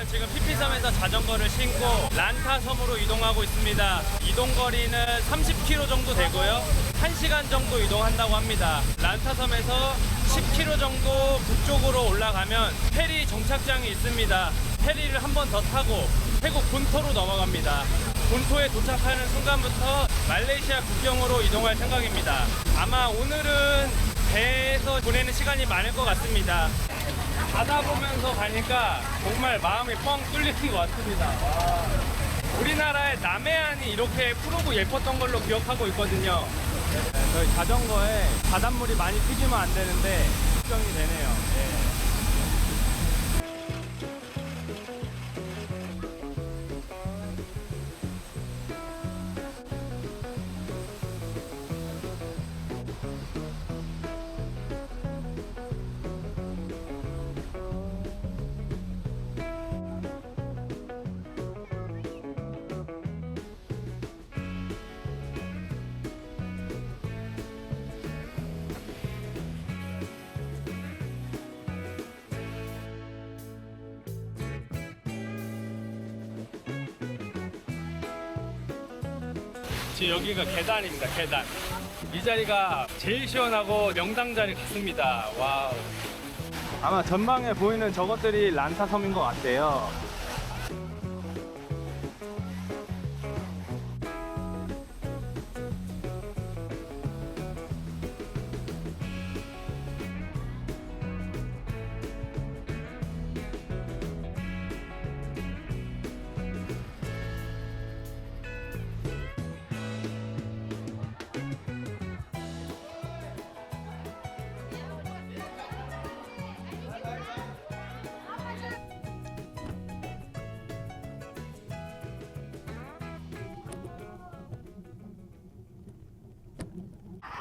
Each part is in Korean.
저는 지금 피피섬에서 자전거를 신고 란타섬으로 이동하고 있습니다. 이동 거리는 30km 정도 되고요. 1시간 정도 이동한다고 합니다. 란타섬에서 10km 정도 북쪽으로 올라가면 페리 정착장이 있습니다. 페리를 한 번 더 타고 태국 본토로 넘어갑니다. 본토에 도착하는 순간부터 말레이시아 국경으로 이동할 생각입니다. 아마 오늘은 배에서 보내는 시간이 많을 것 같습니다. 바다 보면서 가니까 정말 마음이 뻥 뚫리는 것 같습니다. 와. 우리나라의 남해안이 이렇게 푸르고 예뻤던 걸로 기억하고 있거든요. 네, 저희 자전거에 바닷물이 많이 튀기면 안 되는데 걱정이 되네요. 예. 지금 여기가 계단입니다. 계단. 이 자리가 제일 시원하고 명당 자리 같습니다. 와우. 아마 전방에 보이는 저것들이 란타섬인 것 같아요.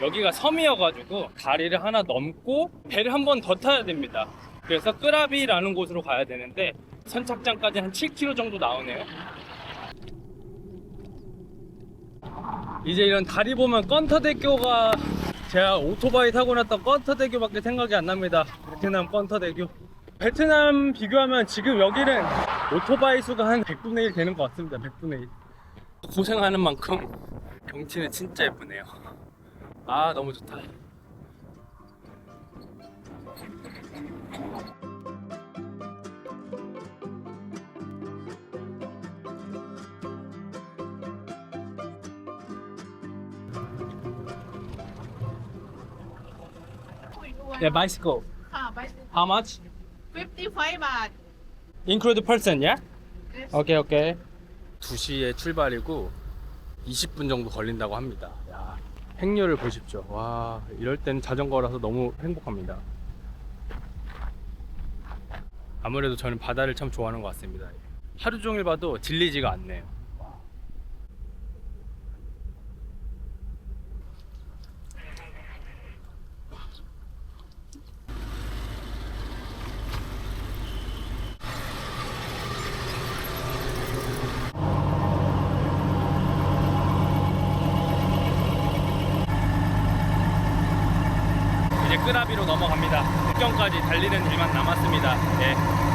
여기가 섬이어가지고 다리를 하나 넘고 배를 한 번 더 타야 됩니다. 그래서 끄라비라는 곳으로 가야 되는데 선착장까지 한 7km 정도 나오네요. 이제 이런 다리 보면 건터대교가 제가 오토바이 타고 났던 건터대교밖에 생각이 안 납니다. 베트남 건터대교. 베트남 비교하면 지금 여기는 오토바이 수가 한 100분의 1 되는 것 같습니다. 100분의 1. 고생하는 만큼 경치는 진짜 예쁘네요. 아 너무 좋다. Yeah, bicycle. Ah, bicycle. How much? 55 baht. Include person, yeah? Yes. 오케이 오케이 2시에 출발이고 20분 정도 걸린다고 합니다 야, 행렬을 보십시오. 와 이럴 땐 자전거라서 너무 행복합니다. 아무래도 저는 바다를 참 좋아하는 것 같습니다. 하루 종일 봐도 질리지가 않네요 끄라비로 넘어갑니다 국경까지 달리는 일만 남았습니다 예.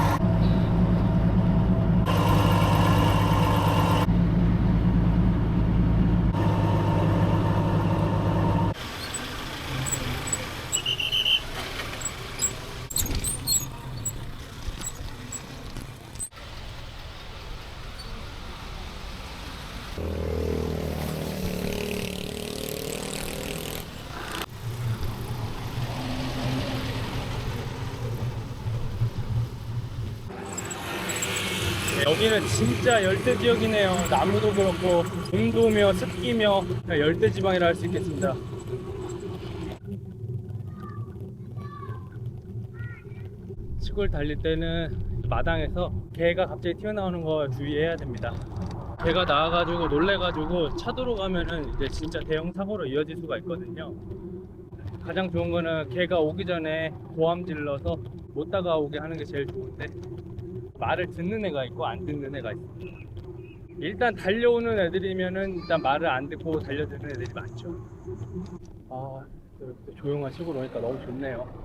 여기는 진짜 열대 지역이네요. 나무도 그렇고 온도며 습기며 열대 지방이라 할 수 있겠습니다. 시골 달릴 때는 마당에서 개가 갑자기 튀어나오는 거 주의해야 됩니다. 개가 나와가지고 놀래가지고 차도로 가면은 이제 진짜 대형 사고로 이어질 수가 있거든요. 가장 좋은 거는 개가 오기 전에 고함 질러서 못 다가오게 하는 게 제일 좋은데 말을 듣는 애가 있고 안 듣는 애가 있습니다. 일단 달려오는 애들이면은 일단 말을 안 듣고 달려드는 애들이 많죠. 아 이렇게 조용한 시골 오니까 너무 좋네요.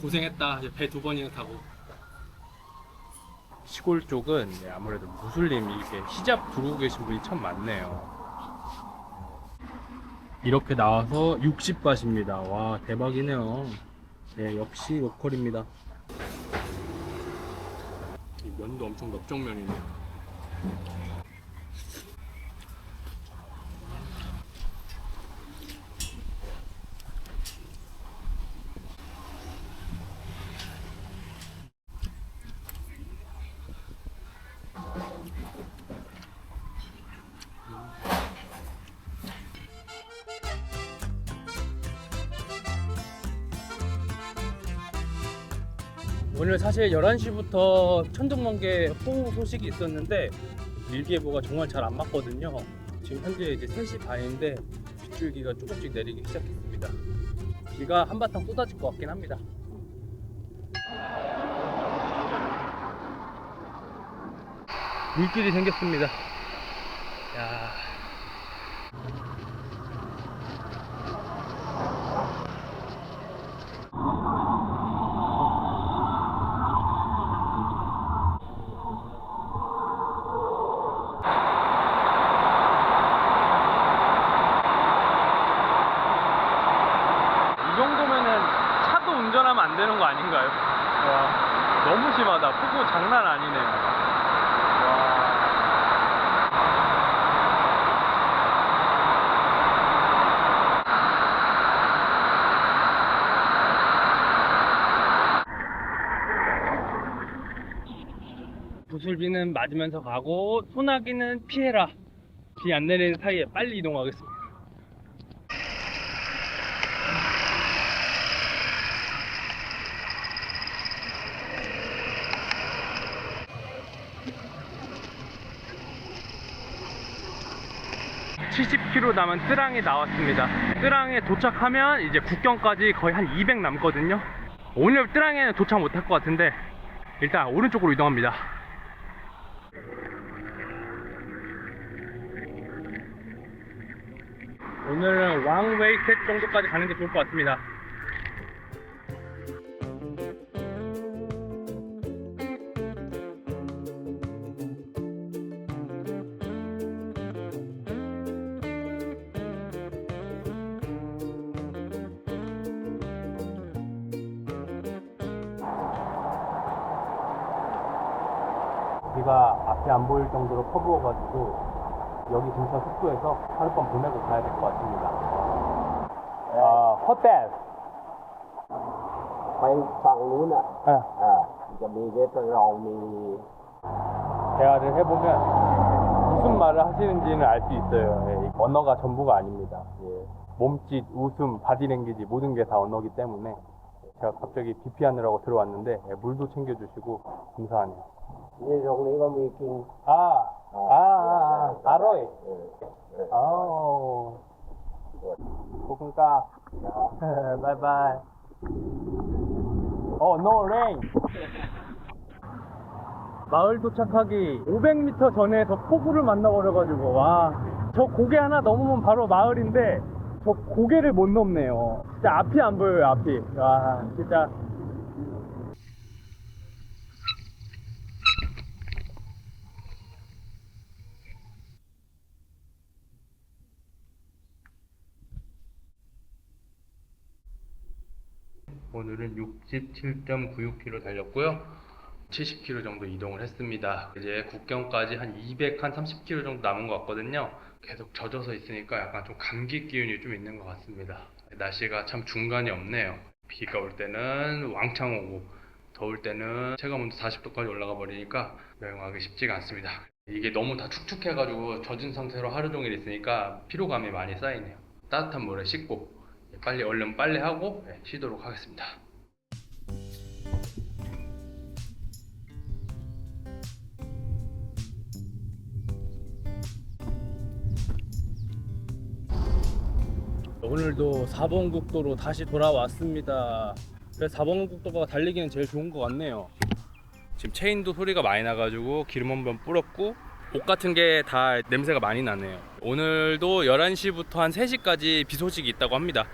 고생했다. 배 두 번이나 타고. 시골 쪽은 예, 아무래도 무슬림 이게 히잡 두르고 계신 분이 참 많네요. 이렇게 나와서 60밭입니다. 와 대박이네요. 네 역시 로컬입니다. 이 면도 엄청 넓정면이네요. 오늘 사실 11시부터 천둥번개 호우 소식이 있었는데 일기예보가 정말 잘 안 맞거든요. 지금 현재 이제 3시 반인데 빗줄기가 조금씩 내리기 시작했습니다. 비가 한바탕 쏟아질 것 같긴 합니다. 물길이 생겼습니다. 야. 이 정도면은 차도 운전하면 안 되는 거 아닌가요? 와, 너무 심하다. 폭우 장난 아니네요. 와. 부슬비는 맞으면서 가고 소나기는 피해라. 비 안 내리는 사이에 빨리 이동하겠습니다. (70km) 남은 뜨랑이 나왔습니다. 뜨랑에 도착하면 이제 국경까지 거의 한 (200) 남거든요. 오늘 뜨랑에는 도착 못할 것 같은데 일단 오른쪽으로 이동합니다. 오늘은 왕웨이셋 정도까지 가는 게 좋을 것 같습니다 비가 앞이 안 보일 정도로 퍼부어가지고 여기 근처 숙소에서 하룻밤 보내고 가야 될 것 같습니다. 아, 호텔. ไปฝั่งนู้นอ่ะ 아, อ่า จะมีเวสเรามี 대화를 해보면 무슨 말을 하시는지는 알 수 있어요. 예, 언어가 전부가 아닙니다. 예, 몸짓, 웃음, 바디랭귀지 모든 게 다 언어기 때문에 제가 갑자기 비 피하느라고 들어왔는데 예, 물도 챙겨주시고 감사하네요. 이 동네가 뭐 있긴. 아, 아, 아, 아, 바로이 예, 예, 예. 어. 고금가. 바이바이. 어, no rain. 마을 도착하기 500m 전에 저 폭우를 만나버려가지고 와 저 고개 하나 넘으면 바로 마을인데 저 고개를 못 넘네요 진짜 앞이 안 보여요 앞이 와 진짜 오늘은 67.96km 달렸고요. 70km 정도 이동을 했습니다. 이제 국경까지 한 200, 한 30km 정도 남은 것 같거든요. 계속 젖어서 있으니까 약간 좀 감기 기운이 좀 있는 것 같습니다. 날씨가 참 중간이 없네요. 비가 올 때는 왕창 오고, 더울 때는 체감 온도 40도까지 올라가 버리니까 여행하기 쉽지가 않습니다. 이게 너무 다 축축해가지고 젖은 상태로 하루 종일 있으니까 피로감이 많이 쌓이네요. 따뜻한 물에 씻고 빨리 얼른 빨래하고 네, 쉬도록 하겠습니다. 오늘도 4번 국도로 다시 돌아왔습니다. 그래서 4번 국도가 달리기는 제일 좋은 것 같네요. 지금 체인도 소리가 많이 나가지고 기름 한 번 뿌렸고 옷 같은 게 다 냄새가 많이 나네요. 오늘도 11시부터 한 3시까지 비 소식이 있다고 합니다.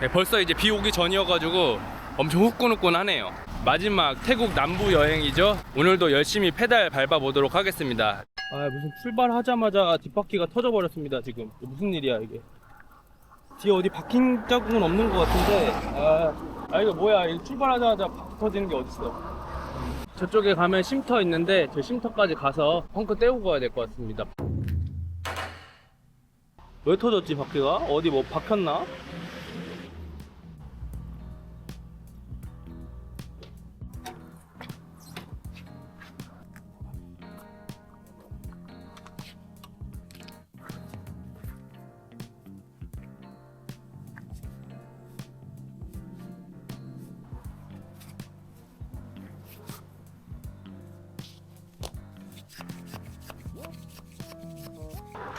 네, 벌써 이제 비 오기 전이어가지고 엄청 후끈후끈하네요. 마지막 태국 남부 여행이죠. 오늘도 열심히 페달 밟아 보도록 하겠습니다. 아 무슨 출발하자마자 뒷바퀴가 터져 버렸습니다. 지금 무슨 일이야 이게? 뒤에 어디 박힌 자국은 없는 것 같은데 아, 아 이거 뭐야? 이거 출발하자마자 터지는 게 어딨어? 저쪽에 가면 쉼터 있는데 저 쉼터까지 가서 펑크 떼고 가야 될 것 같습니다. 왜 터졌지 바퀴가? 어디 뭐 박혔나?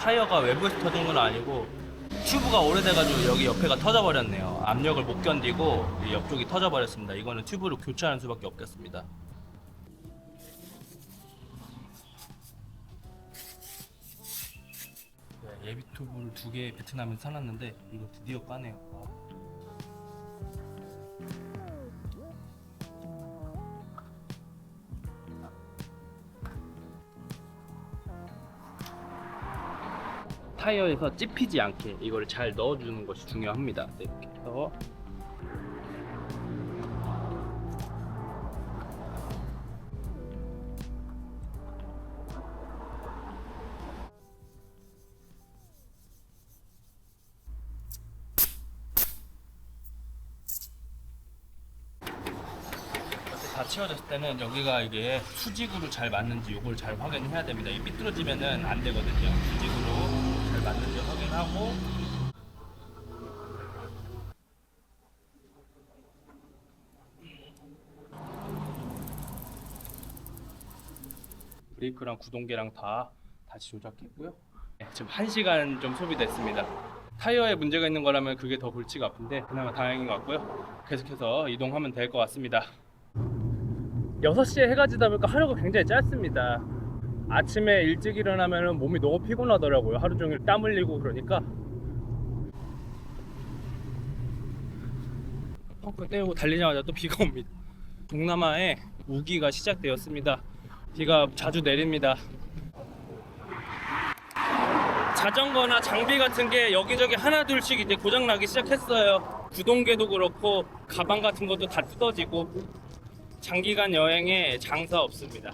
타이어가 외부에서 터진 건 아니고 튜브가 오래돼가지고 여기 옆에가 터져버렸네요. 압력을 못 견디고 이 옆쪽이 터져버렸습니다. 이거는 튜브를 교체하는 수밖에 없겠습니다. 네, 예비 튜브를 두 개 베트남에서 사놨는데 이거 드디어 까네요. 타이어에서 찝히지 않게 이거를 잘 넣어주는 것이 중요합니다. 네, 이렇게 해서 다 채워졌을 때는 여기가 이게 수직으로 잘 맞는지 이걸 잘 확인해야 됩니다. 이 삐뚤어지면은 안 되거든요. 맞는지 확인하고 브레이크랑 구동계랑 다 다시 조작했고요. 네, 지금 1시간 좀 소비됐습니다. 타이어에 문제가 있는 거라면 그게 더 골치가 아픈데 그나마 다행인 것 같고요. 계속해서 이동하면 될 것 같습니다. 6시에 해가 지다 보니까 하루가 굉장히 짧습니다. 아침에 일찍 일어나면 몸이 너무 피곤하더라고요. 하루 종일 땀 흘리고 그러니까. 펑크 떼고 달리자마자 또 비가 옵니다. 동남아에 우기가 시작되었습니다. 비가 자주 내립니다. 자전거나 장비 같은 게 여기저기 하나 둘씩 이제 고장 나기 시작했어요. 구동계도 그렇고 가방 같은 것도 다 뜯어지고 장기간 여행에 장사 없습니다.